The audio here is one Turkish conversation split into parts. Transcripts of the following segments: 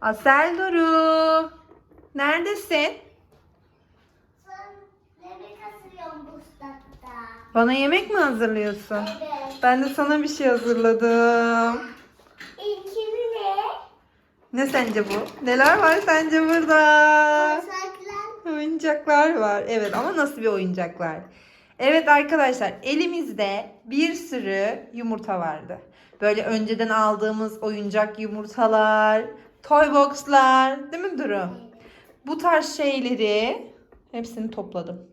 Asel Duru. Neredesin? Bana yemek mi hazırlıyorsun? Evet. Ben de sana bir şey hazırladım. İlkini ne? Ne sence bu? Neler var sence burada? Masaklar. Oyuncaklar var. Evet ama nasıl bir oyuncaklar? Evet arkadaşlar elimizde bir sürü yumurta vardı. Böyle önceden aldığımız oyuncak yumurtalar, toy boxlar, değil mi Duru? Bu tarz şeyleri hepsini topladım.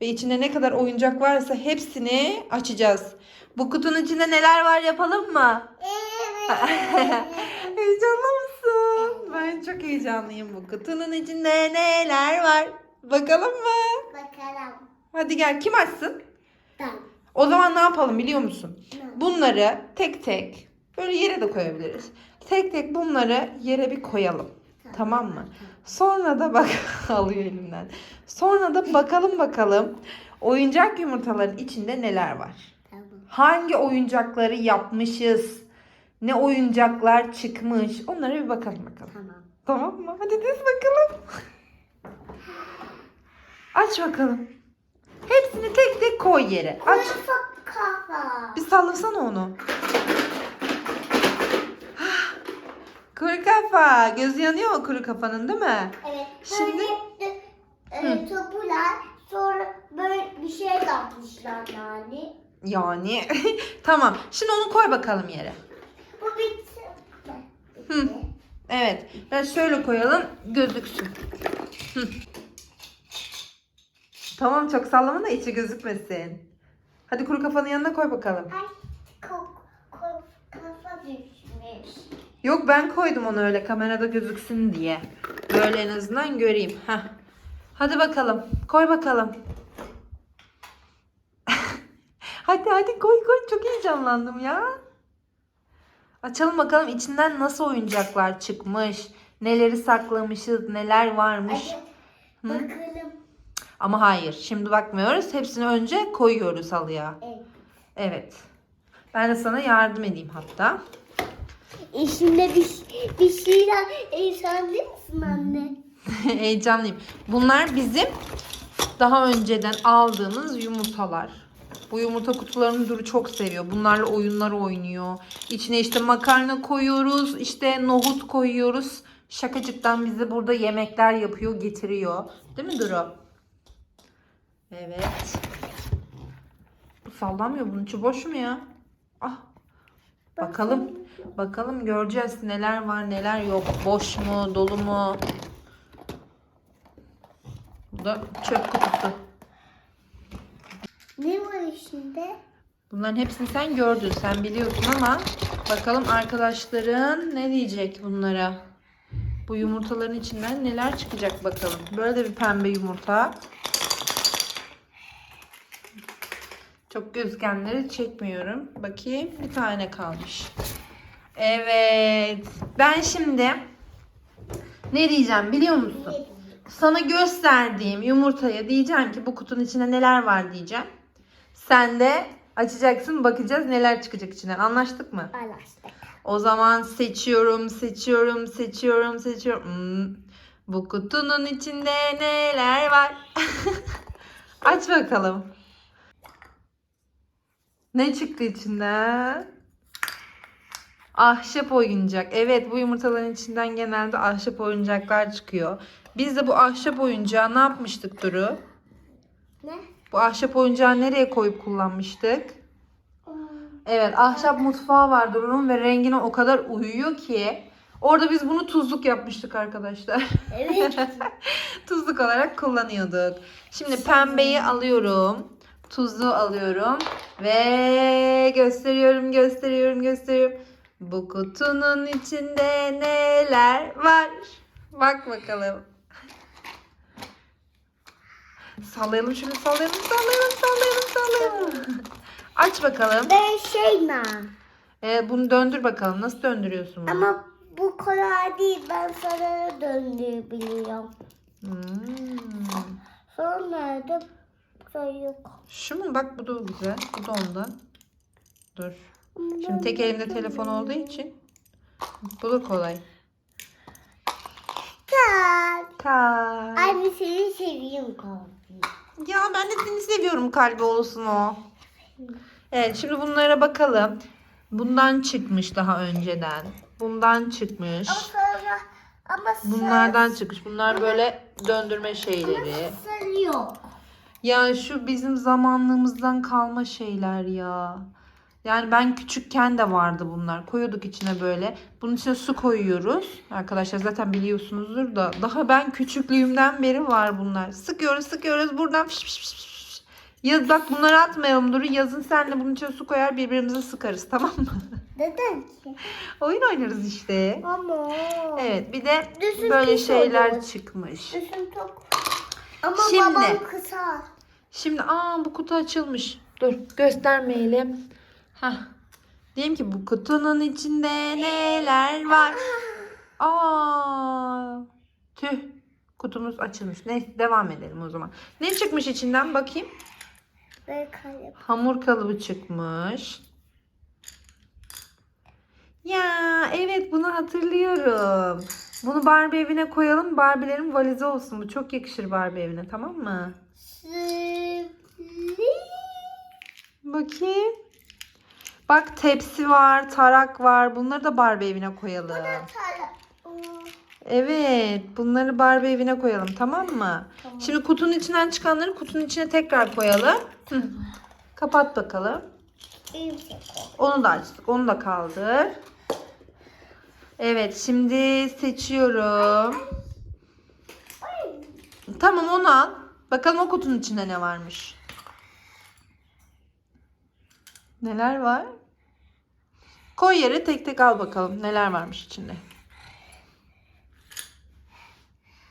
Ve içinde ne kadar oyuncak varsa hepsini açacağız. Bu kutunun içinde neler var yapalım mı? Heyecanlı mısın? Ben çok heyecanlıyım. Bu kutunun içinde neler var? Bakalım mı? Bakalım. Hadi gel kim açsın? Tamam. O zaman ne yapalım biliyor musun? Bunları tek tek böyle yere de koyabiliriz. Tek tek bunları yere bir koyalım. Tamam mı? Sonra da bak alıyor elimden. Sonra da bakalım bakalım oyuncak yumurtaların içinde neler var? Tamam. Hangi oyuncakları yapmışız? Ne oyuncaklar çıkmış? Onlara bir bakalım bakalım. Tamam. Tamam mı? Hadi diz bakalım. Aç bakalım. Hepsini tek tek koy yere. Aç. Bir sallasana onu. Kuru kafa. Gözü yanıyor mu kuru kafanın değil mi? Evet. Şimdi- Şimdi e, topular sonra böyle bir şey yapmışlar yani. Yani. tamam. Şimdi onu koy bakalım yere. Bu bitti. Hı. Evet. Biraz şöyle koyalım. Gözüksün. Hı. Tamam çok sallama da içi gözükmesin. Hadi kuru kafanın yanına koy bakalım. Ay kok, kafa düşmüş. Yok ben koydum onu öyle kamerada gözüksün diye. Böyle en azından göreyim. Heh. Hadi bakalım. Koy bakalım. hadi hadi koy koy. Çok heyecanlandım ya. Açalım bakalım içinden nasıl oyuncaklar çıkmış. Neleri saklamışız, neler varmış. Hadi bakalım. Ama hayır, şimdi bakmıyoruz. Hepsini önce koyuyoruz halıya. Evet. Evet. Ben de sana yardım edeyim hatta. İçinde bir, bir şeyler değil misin anne? Heyecanlıyım. Bunlar bizim daha önceden aldığımız yumurtalar. Bu yumurta kutularını Duru çok seviyor. Bunlarla oyunlar oynuyor. İçine işte makarna koyuyoruz, işte nohut koyuyoruz. Şakacıktan bize burada yemekler yapıyor, getiriyor. Değil mi Duru? Evet. Bu sallamıyor bunun içi boş mu ya? Ah. Bakalım. Bakalım göreceğiz neler var neler yok. Boş mu, dolu mu? Bu da çöp kutusu. Ne var içinde? Bunların hepsini sen gördün, sen biliyorsun ama bakalım arkadaşların ne diyecek bunlara? Bu yumurtaların içinden neler çıkacak bakalım. Böyle de bir pembe yumurta. Çok gözükenleri çekmiyorum. Bakayım bir tane kalmış. Evet. Ben şimdi ne diyeceğim biliyor musun? Sana gösterdiğim yumurtaya diyeceğim ki bu kutunun içinde neler var diyeceğim. Sen de açacaksın bakacağız neler çıkacak içinden. Anlaştık mı? Anlaştık. O zaman seçiyorum, seçiyorum, seçiyorum, seçiyorum. Hmm, Bu kutunun içinde neler var? Aç bakalım. Ne çıktı içinden? Ahşap oyuncak. Evet bu yumurtaların içinden genelde ahşap oyuncaklar çıkıyor. Biz de bu ahşap oyuncağı ne yapmıştık Duru? Ne? Bu ahşap oyuncağı nereye koyup kullanmıştık? Evet ahşap mutfağı var Duru'nun ve rengine o kadar uyuyor ki. Orada biz bunu tuzluk yapmıştık arkadaşlar. Evet. tuzluk olarak kullanıyorduk. Şimdi pembeyi alıyorum. Tuzluğu alıyorum. Ve gösteriyorum, gösteriyorum, gösteriyorum. Bu kutunun içinde neler var? Bak bakalım. Sallayalım şunu, sallayalım, sallayalım, sallayalım, sallayalım. Aç bakalım. ben şey mi? Ee, bunu döndür bakalım. Nasıl döndürüyorsun bunu? Ama bu kolay değil. Ben sana döndürebiliyorum. Hmm. Sonra nerede? Şey yok. Şu mu? Bak bu da güzel. Bu da ondan. Dur. Şimdi tek elimde telefon olduğu için bu da kolay. Kalp. Anne seni seviyorum kalbim. Ya ben de seni seviyorum kalbi olsun o. Evet şimdi bunlara bakalım. Bundan çıkmış daha önceden. Bundan çıkmış. Ama sonra ama Bunlardan çıkmış. Bunlar böyle döndürme şeyleri. sarı yok. Ya şu bizim zamanlığımızdan kalma şeyler ya. Yani ben küçükken de vardı bunlar. Koyuyorduk içine böyle. Bunun içine su koyuyoruz. Arkadaşlar zaten biliyorsunuzdur da. Daha ben küçüklüğümden beri var bunlar. Sıkıyoruz sıkıyoruz buradan. Fiş, fiş, fiş, fiş. Yaz bak bunları atmayalım Duru. Yazın senle bunun içine su koyar birbirimize sıkarız tamam mı? Neden ki? Oyun oynarız işte. Ama. Evet bir de Düşün böyle şeyler olur. çıkmış. Düşün çok. Ama Şimdi. babam kısa. Şimdi aa bu kutu açılmış. Dur göstermeyelim. Hah. Diyeyim ki bu kutunun içinde neler var? Aa. Tüh. Kutumuz açılmış. Neyse devam edelim o zaman. Ne çıkmış içinden bakayım. Kalem. Hamur kalıbı çıkmış. Ya evet bunu hatırlıyorum. Bunu Barbie evine koyalım. Barbie'lerin valizi olsun. Bu çok yakışır Barbie evine tamam mı? Bakayım. Bak tepsi var, tarak var. Bunları da Barbie evine koyalım. Evet, bunları Barbie evine koyalım tamam mı? Tamam. Şimdi kutunun içinden çıkanları kutunun içine tekrar koyalım. Hı. Kapat bakalım. Şey. Onu da açtık. Onu da kaldır. Evet, şimdi seçiyorum. Tamam onu al. Bakalım o kutunun içinde ne varmış. Neler var? Koy yere tek tek al bakalım neler varmış içinde.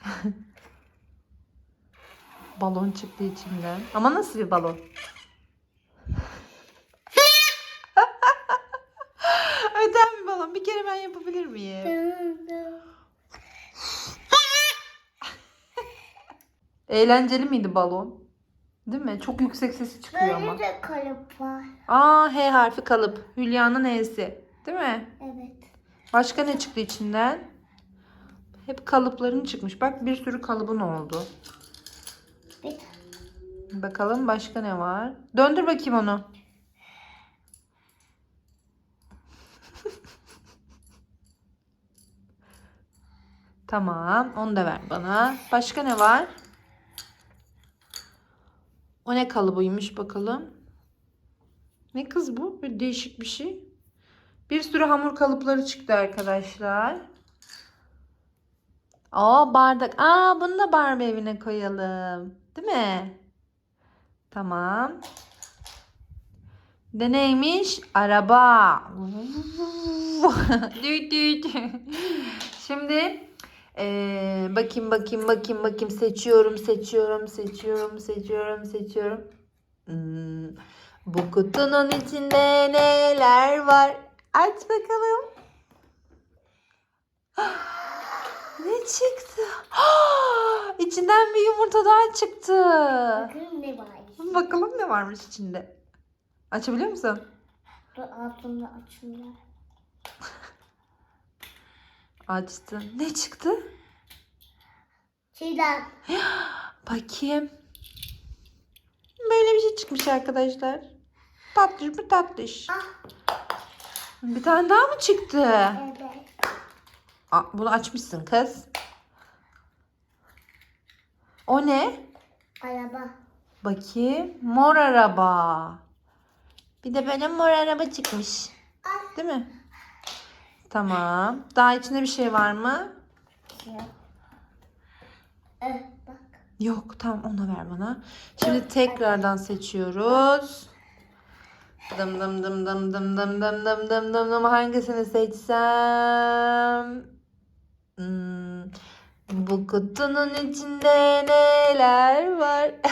balon çıktı içinden. Ama nasıl bir balon? Öten bir balon. Bir yapabilir miyim? Eğlenceli miydi balon? Değil mi? Çok yüksek sesi çıkıyor ama. Böyle de kalıp var. Aa H harfi kalıp. Hülya'nın H'si. Değil mi? Evet. Başka ne çıktı içinden? Hep kalıpların çıkmış. Bak bir sürü kalıbın oldu. Bir Bakalım başka ne var? Döndür bakayım onu. Tamam. Onu da ver bana. Başka ne var? O ne kalıbıymış bakalım. Ne kız bu? Bir değişik bir şey. Bir sürü hamur kalıpları çıktı arkadaşlar. Aa bardak. Aa bunu da Barbie evine koyalım. Değil mi? Tamam. De neymiş? Araba. Düt. Şimdi eee, bakayım bakayım bakayım bakayım seçiyorum seçiyorum seçiyorum seçiyorum seçiyorum. Hmm, bu kutunun içinde neler var? Aç bakalım. Ne çıktı? İçinden bir yumurta daha çıktı. bakın ne var. Bakalım ne varmış içinde. Açabiliyor musun? Dur altında açılıyor. Açtım. Ne çıktı? Şeyden. Bakayım. Böyle bir şey çıkmış arkadaşlar. Tatlış mı tatlış. Ah. Bir tane daha mı çıktı? Evet. Aa, bunu açmışsın kız. O ne? Araba. Bakayım. Mor araba. Bir de böyle mor araba çıkmış. Ay. Değil mi? Tamam. Daha içinde bir şey var mı? Ya. Evet. Yok tamam onu ver bana. Şimdi tekrardan seçiyoruz. Dım dım dım dım dım dım dım dım dım dım dım hangisini seçsem? Hmm, bu kutunun içinde neler var?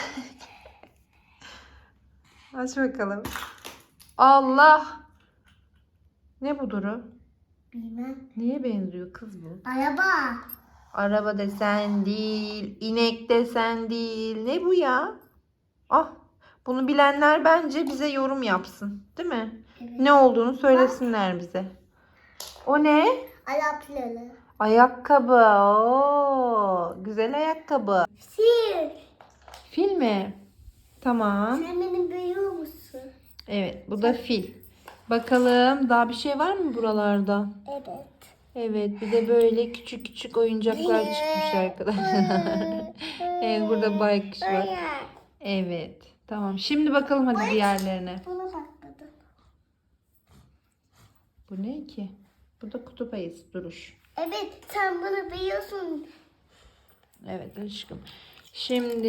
Aç bakalım. Allah! Ne bu Duru? Bilmem. Niye benziyor kız bu? Araba. Araba desen değil, inek desen değil. Ne bu ya? Ah, bunu bilenler bence bize yorum yapsın. Değil mi? Evet. Ne olduğunu söylesinler bize. O ne? Araplalı. Ayakkabı. Oo, güzel ayakkabı. Sil. Fil mi? Tamam. Sen beni biliyor musun? Evet bu da fil. Bakalım daha bir şey var mı buralarda? Evet. Evet bir de böyle küçük küçük oyuncaklar çıkmış arkadaşlar. evet burada baykuş var. Evet. Tamam. Şimdi bakalım hadi diğerlerine. Bu ne ki? Bu da kutup ayısı duruş. Evet sen bunu biliyorsun. Evet aşkım. Şimdi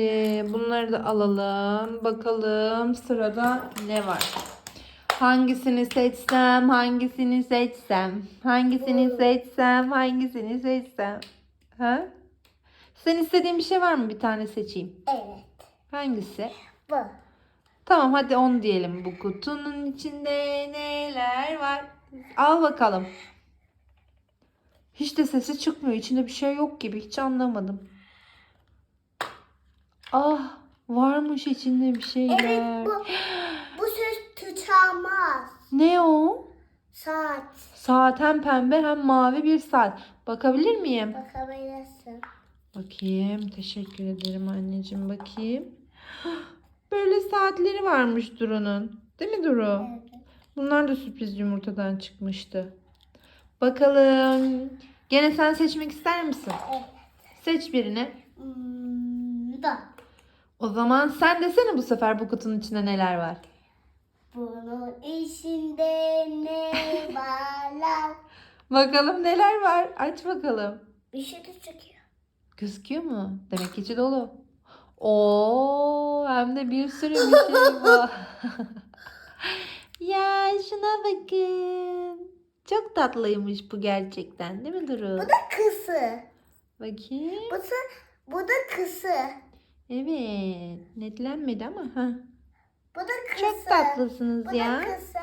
bunları da alalım. Bakalım sırada ne var? Hangisini seçsem, hangisini seçsem, hangisini seçsem, hangisini seçsem. Ha? Sen istediğin bir şey var mı? Bir tane seçeyim. Evet. Hangisi? Bu. Tamam hadi onu diyelim. Bu kutunun içinde neler var? Al bakalım. Hiç de sesi çıkmıyor. İçinde bir şey yok gibi. Hiç anlamadım. Ah varmış içinde bir şeyler. Evet bu. Ne o? Saat. Saat hem pembe hem mavi bir saat. Bakabilir miyim? Bakabilirsin. Bakayım. Teşekkür ederim anneciğim. Bakayım. Böyle saatleri varmış Duru'nun. Değil mi Duru? Evet. Bunlar da sürpriz yumurtadan çıkmıştı. Bakalım. Gene sen seçmek ister misin? Evet. Seç birini. Hmm, da. O zaman sen desene bu sefer bu kutunun içinde neler var. Bunun içinde ne var lan? Bakalım neler var. Aç bakalım. Bir şey de çıkıyor. Gözüküyor mu? Demek ki içi dolu. Oo, hem de bir sürü bir şey var. ya şuna bakın. Çok tatlıymış bu gerçekten değil mi Duru? Bu da kısı. Bakayım. Bu da, bu da kısı. Evet. Netlenmedi ama. ha. Bu da kısı. Çok tatlısınız Bu ya. da kısı.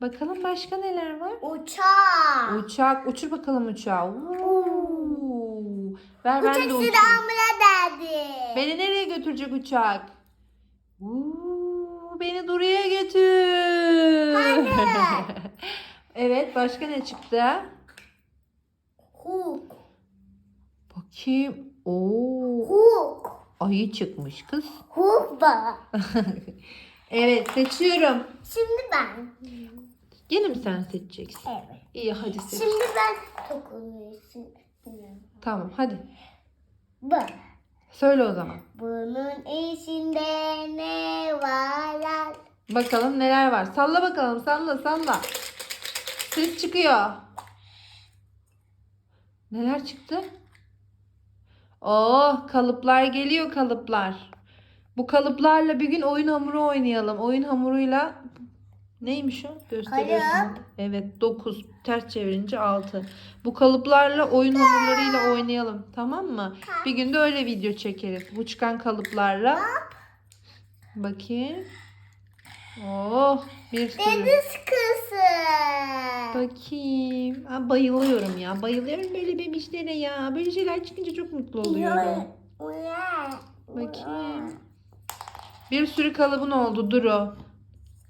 Bakalım başka neler var? Uçak. Uçak. Uçur bakalım uçağı. Oo. Ver ben Uçak de uçayım. silahımla derdi. Beni nereye götürecek uçak? Oo, beni Duru'ya götür. Hadi. evet başka ne çıktı? Hook. Bakayım. Oo, Hook. Ayı çıkmış kız. Bak. Evet seçiyorum. Şimdi ben. Gene mi sen seçeceksin? Evet. İyi hadi seç. Şimdi ben dokunuyorsun. Tamam hadi. Bu. Söyle o zaman. Bunun içinde ne var? Bakalım neler var. Salla bakalım salla salla. Ses çıkıyor. Neler çıktı? Oh kalıplar geliyor kalıplar. Bu kalıplarla bir gün oyun hamuru oynayalım. Oyun hamuruyla neymiş o? Gösteriyorsun. Kalıp. Evet 9 ters çevirince 6. Bu kalıplarla oyun hamurlarıyla oynayalım. Tamam mı? Bir gün de öyle video çekeriz. Bu çıkan kalıplarla. Bakayım. Oh bir sürü. Deniz kızı. Bakayım. Aa, bayılıyorum ya. Bayılıyorum böyle bebişlere ya. Böyle şeyler çıkınca çok mutlu oluyorum. Bakayım. Bir sürü kalıbın oldu Duru.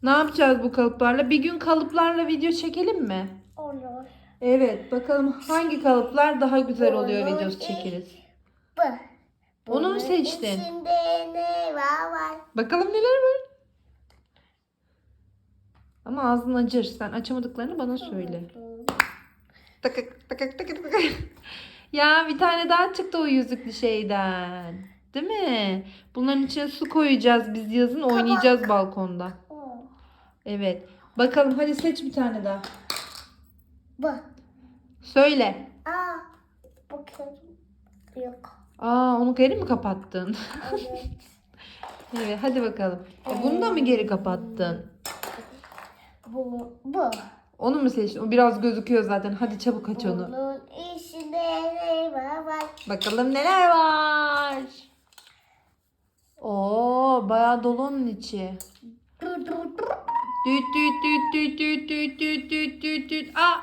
Ne yapacağız bu kalıplarla? Bir gün kalıplarla video çekelim mi? Olur. Evet. Bakalım hangi kalıplar daha güzel oluyor Olur. videosu çekeriz. Bu. Onu mu Bunun seçtin? içinde ne var var? Bakalım neler var. Ama ağzın acır. Sen açamadıklarını bana söyle. Takık takık takık takık. ya bir tane daha çıktı o yüzüklü şeyden. Değil mi? Bunların içine su koyacağız biz yazın oynayacağız balkonda. O. Evet. Bakalım hadi seç bir tane daha. Bu. Söyle. Aa. Bakıyorum. Yok. Aa onu geri mi kapattın? Evet. evet hadi bakalım. E, bunu da mı geri kapattın? Bu. Bu. Onu mu seçtin? O biraz gözüküyor zaten. Hadi çabuk aç onu. Bunun içinde ne var? Bakalım neler var. Oo bayağı dolu onun içi. Dur dur dur. Düt düt düt düt düt düt düt düt düt düt. Aa,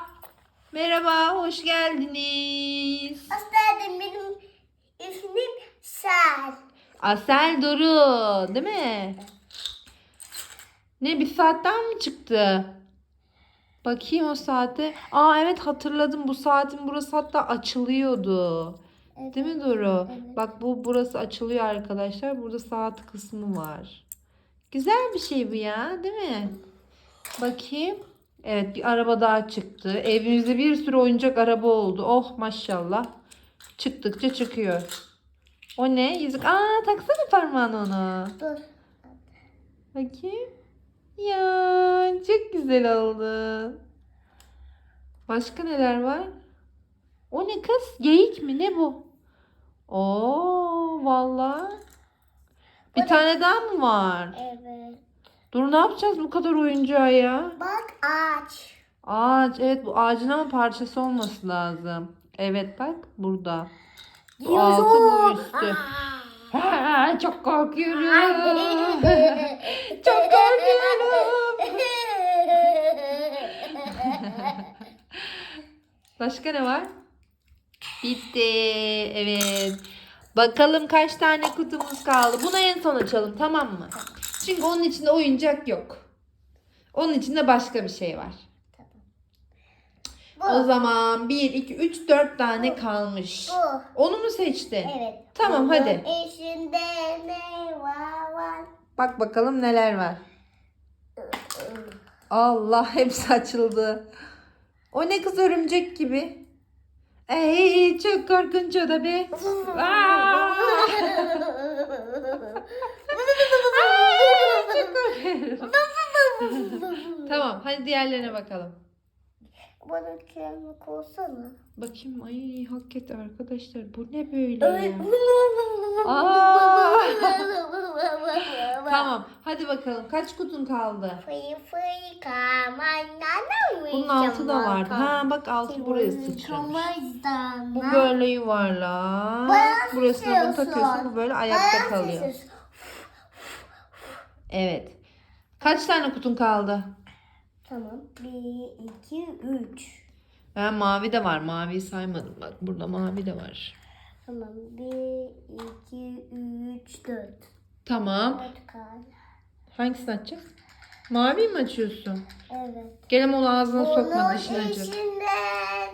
merhaba, hoş geldiniz. Aslında benim ismim Sel. Asel Doru, değil mi? Ne bir saatten mi çıktı? Bakayım o saate. Aa evet hatırladım. Bu saatin burası hatta açılıyordu. Evet. Değil mi Duru? Evet. Bak bu burası açılıyor arkadaşlar. Burada saat kısmı var. Güzel bir şey bu ya, değil mi? Bakayım. Evet bir araba daha çıktı. Evimizde bir sürü oyuncak araba oldu. Oh maşallah. Çıktıkça çıkıyor. O ne? Yüzük. Aa taksana parmağını ona. Dur. Bakayım. Ya çok güzel oldu. Başka neler var? O ne kız? Geyik mi? Ne bu? Oo vallahi. Bir tane daha mı var? Evet. Dur ne yapacağız bu kadar oyuncağı ya? Bak ağaç. Ağaç. Evet bu ağacın ama parçası olması lazım. Evet bak burada. Bu altı bu üstü. Çok korkuyorum. çok korkuyorum. Başka ne var? Bitti. Evet. Bakalım kaç tane kutumuz kaldı. Bunu en son açalım tamam mı? Çünkü onun içinde oyuncak yok. Onun içinde başka bir şey var. Bu. O zaman 1, 2, 3, 4 tane kalmış. Bu. Onu mu seçtin? Evet. Tamam, Bunun hadi. içinde ne var var? Bak bakalım neler var. Allah hepsi açıldı. O ne kız örümcek gibi. Ey çok korkunç o da be. Aa! Çok korkuyorum. tamam hadi diğerlerine bakalım. Bana kemik olsana. Bakayım ay hakikaten arkadaşlar bu ne böyle ya? Aa! Tamam hadi bakalım kaç kutun kaldı? Fıy fıy kamanana Bunun altı da vardı. Ha bak altı buraya sıçramış. Bu böyle yuvarlak. Burasına bunu takıyorsun. Bu böyle ayakta kalıyor. Evet. Kaç tane kutun kaldı? Tamam. Bir, iki, üç. Ben mavi de var. Maviyi saymadım. Bak burada mavi de var. Tamam. Bir, iki, üç, dört. Tamam. Dört kaldı. Hangisini açacağız? Mavi mi açıyorsun? Evet. Gel ama onu ağzına sokma dişini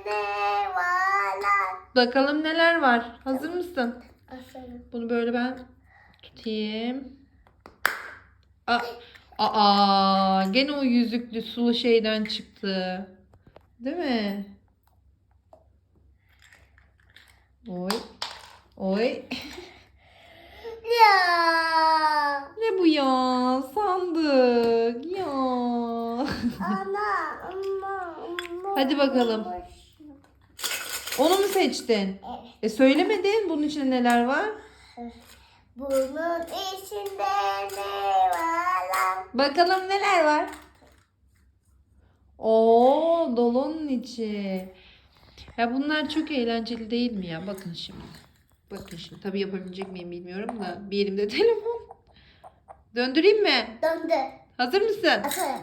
ne var lan? Bakalım neler var. Hazır mısın? Aferin. Bunu böyle ben tutayım. Aa, aa, gene o yüzüklü sulu şeyden çıktı. Değil mi? Oy. Oy. Ya. Ne bu ya? Sandık. Ya. Ana, ama, ama. Hadi bakalım. Onu mu seçtin? Evet. E söylemedin bunun içinde neler var? Bunun içinde? Bakalım neler var? Oo, dolonun içi. Ya bunlar çok eğlenceli değil mi ya? Bakın şimdi. Bakın şimdi. Tabii yapabilecek miyim bilmiyorum da. Bir elimde telefon. Döndüreyim mi? Döndü. Hazır mısın? Aferin.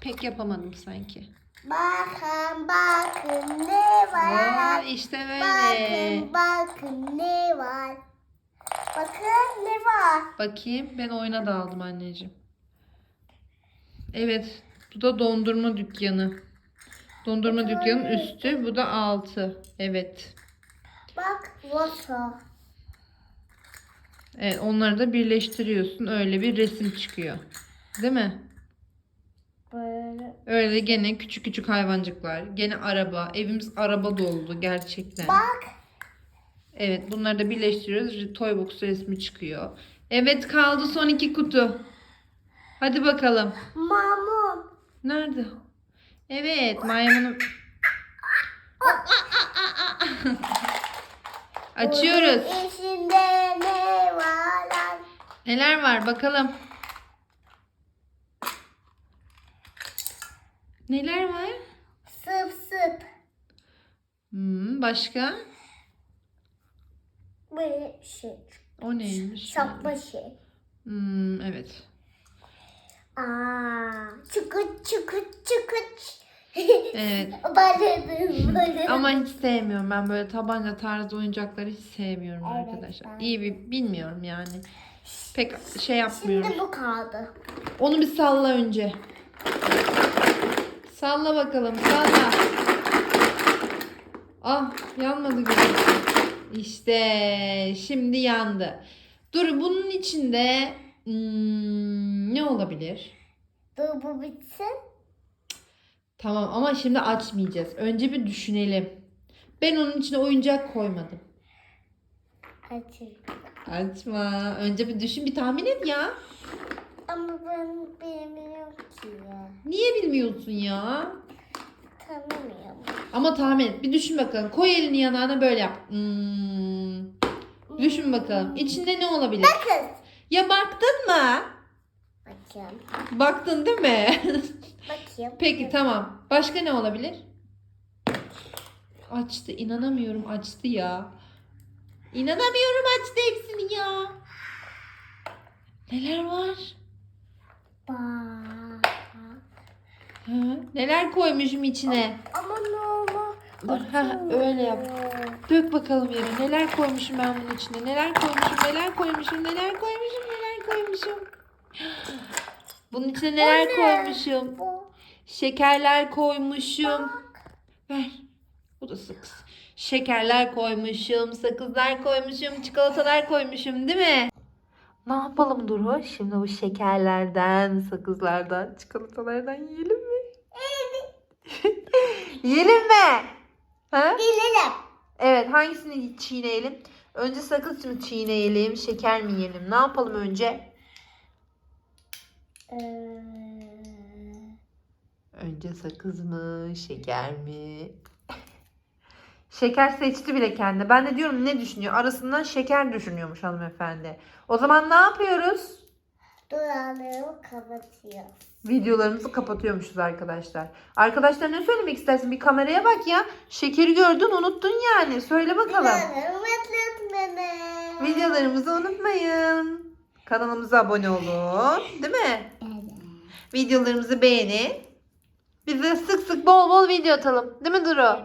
Pek yapamadım sanki. Bakın bakın ne var Aa, işte böyle. Bakın bakın ne var? Bakın ne var? Bakayım. Ben oyuna daldım anneciğim. Evet. Bu da dondurma dükkanı. Dondurma dükkanının üstü. Bu da altı. Evet. Bak Rosa. Evet, onları da birleştiriyorsun. Öyle bir resim çıkıyor. Değil mi? Böyle. Öyle gene küçük küçük hayvancıklar. Gene araba. Evimiz araba doldu gerçekten. Bak. Evet bunları da birleştiriyoruz. Toy box resmi çıkıyor. Evet kaldı son iki kutu. Hadi bakalım. Mamun. Nerede? Evet maymunum. Açıyoruz. Bunun içinde ne var lan? Neler var bakalım. Neler var? Sıp sıp. Hmm, başka? Böyle şey. O neymiş? Şapka şey. Hmm, evet. Aa, çıkıt çıkıt çıkıt. Evet. Ama hiç sevmiyorum. Ben böyle tabanca tarzı oyuncakları hiç sevmiyorum Evet, arkadaşlar. ben İyi bir bilmiyorum yani. Pek şey yapmıyorum. Şimdi bu kaldı. Onu bir salla önce. Salla bakalım salla. Ah yanmadı gözüm. İşte şimdi yandı. Dur bunun içinde hmm, ne olabilir? Dur bu bitsin. Tamam ama şimdi açmayacağız. Önce bir düşünelim. Ben onun içine oyuncak koymadım. Açayım. Açma. Önce bir düşün bir tahmin et ya. Ama ben bilmiyorum ki ya. Niye bilmiyorsun ya? Tanımıyorum. Ama tahmin et. Bir düşün bakalım. Koy elini yanağına böyle yap. Hmm. Düşün bakalım. İçinde ne olabilir? Kız. Ya baktın mı? Bakayım. Baktın değil mi? Bakayım. Peki tamam. Başka ne olabilir? Açtı. İnanamıyorum açtı ya. İnanamıyorum açtı hepsini ya. Neler var? Bak. Ha, neler koymuşum içine? Ama normal. Ha, öyle yap. Dök bakalım yere. Neler koymuşum ben bunun içine? Neler koymuşum? Neler koymuşum? Neler koymuşum? Neler koymuşum? Bunun içine neler O ne? koymuşum? Şekerler koymuşum. Ver. Bu da sakız. Şekerler koymuşum, sakızlar koymuşum, çikolatalar koymuşum değil mi? Ne yapalım Duru? Şimdi bu şekerlerden, sakızlardan, çikolatalardan yiyelim mi? yiyelim mi? Ha? Bilelim. Evet hangisini çiğneyelim? Önce sakız mı çiğneyelim, şeker mi yiyelim? Ne yapalım önce? Ee, Önce sakız mı, şeker mi? şeker seçti bile kendi. Ben de diyorum ne düşünüyor? Arasından şeker düşünüyormuş hanımefendi. O zaman ne yapıyoruz? Duvarlarımı kapatıyor. Videolarımızı kapatıyormuşuz arkadaşlar. Arkadaşlar ne söylemek istersin? Bir kameraya bak ya. Şekeri gördün unuttun yani. Söyle bakalım. Duvarlarımı atlatmadı. Videolarımızı unutmayın. Kanalımıza abone olun. Değil mi? Evet. Videolarımızı beğenin. Bize sık sık bol bol video atalım. Değil mi Duru?